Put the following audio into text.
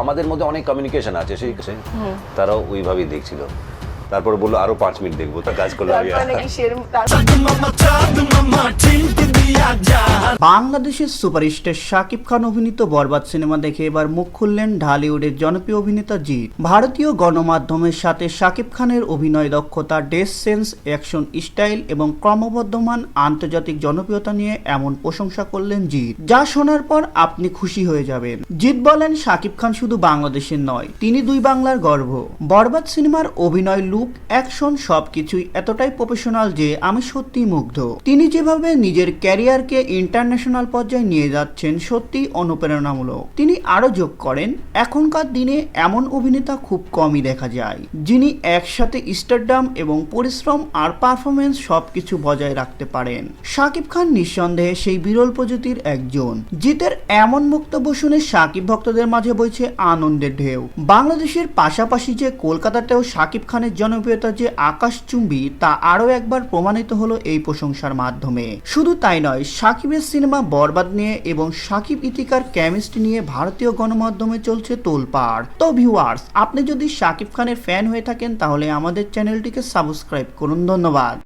আমাদের মধ্যে অনেক কমিউনিকেশন আছে সেই তারাও ওইভাবেই দেখছিল। তারপর বলল আরও পাঁচ মিনিট দেখব তার কাজ করল বাংলাদেশের সুপারস্টার শাকিব খান অভিনীত বরবাদ সিনেমা দেখে এবার মুখ খুললেন ঢালিউডের জনপ্রিয় অভিনেতা জিৎ। ভারতীয় গণমাধ্যমের সাথে শাকিব খানের অভিনয় দক্ষতা ড্রেস সেন্স, অ্যাকশন স্টাইল এবং ক্রমবর্ধমান আন্তর্জাতিক জনপ্রিয়তা নিয়ে এমন প্রশংসা করলেন জিৎ। যা শোনার পর আপনি খুশি হয়ে যাবেন। জিৎ বলেন, শাকিব খান শুধু বাংলাদেশের নয়, তিনি দুই বাংলার গর্ব। বরবাদ সিনেমার অভিনয় লুক, অ্যাকশন সবকিছুই এতটাই প্রফেশনাল যে আমি সত্যি মুগ্ধ। তিনি যেভাবে নিজের ক্যারিয়ারকে ইন্টারন্যাশনাল পর্যায়ে নিয়ে যাচ্ছেন সত্যি অনুপ্রেরণামূলক। তিনি আরও যোগ করেন, এখনকার দিনে এমন অভিনেতা খুব কমই দেখা যায়, যিনি একসাথে স্টারডাম এবং পরিশ্রম আর পারফরমেন্স সবকিছু বজায় রাখতে পারেন। শাকিব খান নিঃসন্দেহে সেই বিরল প্রজাতির একজন। জিতের এমন বক্তব্য শুনে শাকিব ভক্তদের মাঝে বইছে আনন্দের ঢেউ। বাংলাদেশের পাশাপাশি যে কলকাতাতেও শাকিব খানের জনপ্রিয়তা যে আকাশচুম্বী, তা আরও একবার প্রমাণিত হলো এই প্রশংসার মাধ্যমে। শুধু তাই নয় সাকিবের সিনেমা বরবাদ নিয়ে এবং সাকিব ইতিকার কেমিস্ট্রি নিয়ে ভারতীয় গণমাধ্যমে চলছে তোলপাড়। তো ভিউয়ার্স আপনি যদি সাকিব খানের ফ্যান হয়ে থাকেন, তাহলে আমাদের চ্যানেলটিকে সাবস্ক্রাইব করুন। ধন্যবাদ।